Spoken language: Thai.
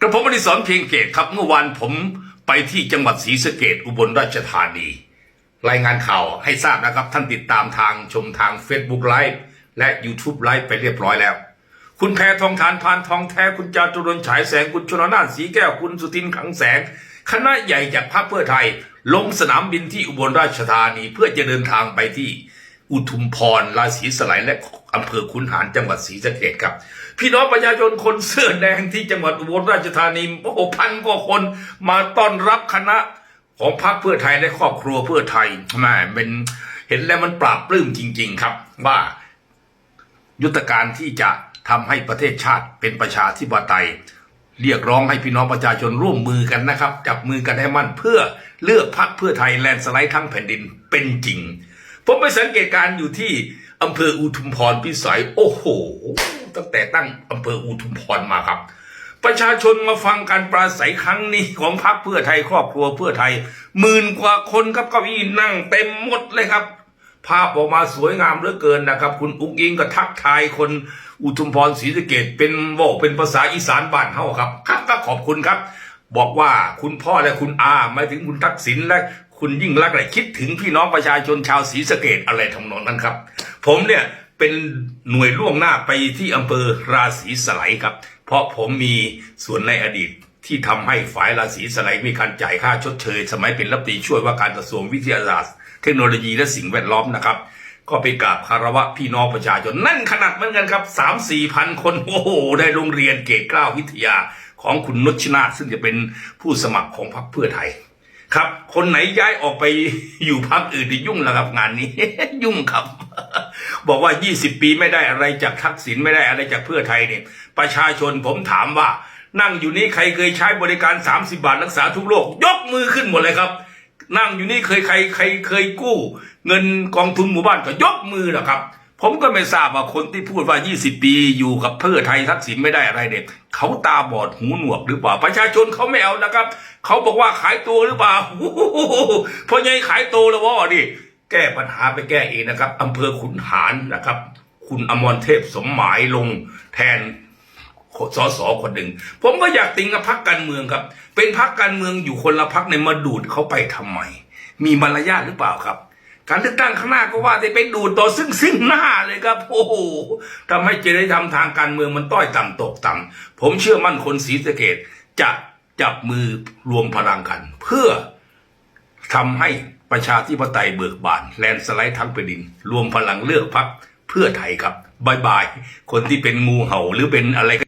กระผมอดิศรเพียงเกตครับเมื่อวานผมไปที่จังหวัดศรีสะเกดอุบลราชธานี รายงานข่าวให้ทราบนะครับ ท่านติดตามทางชมทาง Facebook Live และ YouTube Live ไปเรียบร้อยแล้ว คุณแพทองทานพานทองแท้คุณจาตุรนฉายแสงคุณชนน่านสีแก้วคุณสุทินขังแสง คณะใหญ่จากพรรคเพื่อไทย ลงสนามบินที่อุบลราชธานี เพื่อจะเดินทางไปที่อุทุมพรราศีสไลยและ อำเภอขุนหารจังหวัดศรีสะเกดครับ พี่น้องประชาชนคนเสื้อแดงที่จังหวัดอุบลราชธานีโอ้โหพันกว่าคนมาต้อนรับคณะของพรรคเพื่อไทยและครอบครัวเพื่อไทยแม่เป็นเห็นแล้วมันปราบปลื้มจริง ๆ ครับ ว่ายุทธการที่จะทำให้ประเทศชาติเป็นประชาธิปไตย เรียกร้องให้พี่น้องประชาชนร่วมมือกันนะครับ จับมือกันให้มั่นเพื่อเลือกพรรคเพื่อไทยแลนสไลด์ทั้งแผ่นดินเป็นจริง ผมไปสังเกตการณ์อยู่ที่ อำเภออุทุมพรพิสัย โอ้โห ตั้งแต่ตั้งอำเภออุทุมพรมาครับ ประชาชนมาฟังการปราศัยครั้งนี้ของพรรคเพื่อไทยครอบครัวเพื่อไทยหมื่นกว่าคนครับเก้าอี้นั่งเต็มหมดเลยครับ ภาพออกมาสวยงามเหลือเกินนะครับ คุณอุ้งอิงก็ทักทายคนอุทุมพรศรีสะเกดเป็นบอกเป็นภาษาอีสานบ้านเฮาครับ ครับก็ขอบคุณครับ บอกว่าคุณพ่อและคุณอาหมายถึงคุณทักษิณและคุณยิ่งรักษณ์เนี่ยคิดถึงพี่น้องประชาชนชาวศรีสะเกดอะไรทำนองนั้นครับ ผมเนี่ยเป็นหน่วยล่วงหน้าไปที่อำเภอราศีสไลครับ เพราะผมมีส่วนในอดีตที่ทำให้ฝ่ายราศีสไลด์มีการจ่ายค่าชดเชย สมัยเป็นรัฐมนตรีช่วยว่าการกระทรวงวิทยาศาสตร์ เทคโนโลยีและสิ่งแวดล้อมนะครับ ก็ไปกราบคารวะพี่น้องประชาชนนั่นขนาดเหมือนกันครับสามสี่พันคนโอ้โหได้โรงเรียนเกตเกล้าวิทยาของคุณนุชนาซึ่งจะเป็นผู้สมัครของพรรคเพื่อไทยครับ คนไหนย้ายออกไปอยู่พรรคอื่นยุ่งแล้วครับงานนี้ ยุ่งครับ บอกว่า 20 ปีไม่ได้อะไรจากทักษิณไม่ได้อะไรจากเพื่อไทยเนี่ยประชาชนผมถามว่า นั่งอยู่นี่ใครเคยใช้บริการ 30 บาทรักษาทุกโรคยกมือขึ้นหมดเลยครับ นั่งอยู่นี่เคยใครใครเคยกู้ เงินกองทุนหมู่บ้านก็ยกมือนะครับ ผมก็ไม่ทราบว่าคนที่พูดว่า 20 ปีอยู่กับเพื่อไทยทักษิณไม่ได้อะไรเนี่ยเขาตาบอดหูหนวกหรือเปล่า ประชาชนเขาไม่เอานะครับเขาบอกว่าขายตัวหรือเปล่าเพราะยังขายตัวแล้ววะดิ แก้ปัญหาไปแก้เองนะครับอำเภอขุนหารนะครับ คุณอมรเทพสมหมายลงแทนสสคนหนึ่ง ผมก็อยากติงกับพักการเมืองครับ เป็นพักการเมืองอยู่คนละพักในมาดูดเขาไปทำไม มีมารยาทหรือเปล่าครับ การเลือกตั้งข้างหน้าก็ว่าแต่ไปดูดต่อซึ่งซึ่งหน้าเลยครับ โอ้โหทำให้จริยธรรมทางการเมืองมันต้อยต่ำตกต่ำผมเชื่อมั่นคนศรีสะเกดจะจับมือรวมพลังกัน เพื่อทำให้ ประชาธิปไตยเบิกบานแลนสไลด์ทั้งแผ่นดิน รวมพลังเลือกพักเพื่อไทยครับบายบาย คนที่เป็นงูเห่าหรือเป็นอะไรก็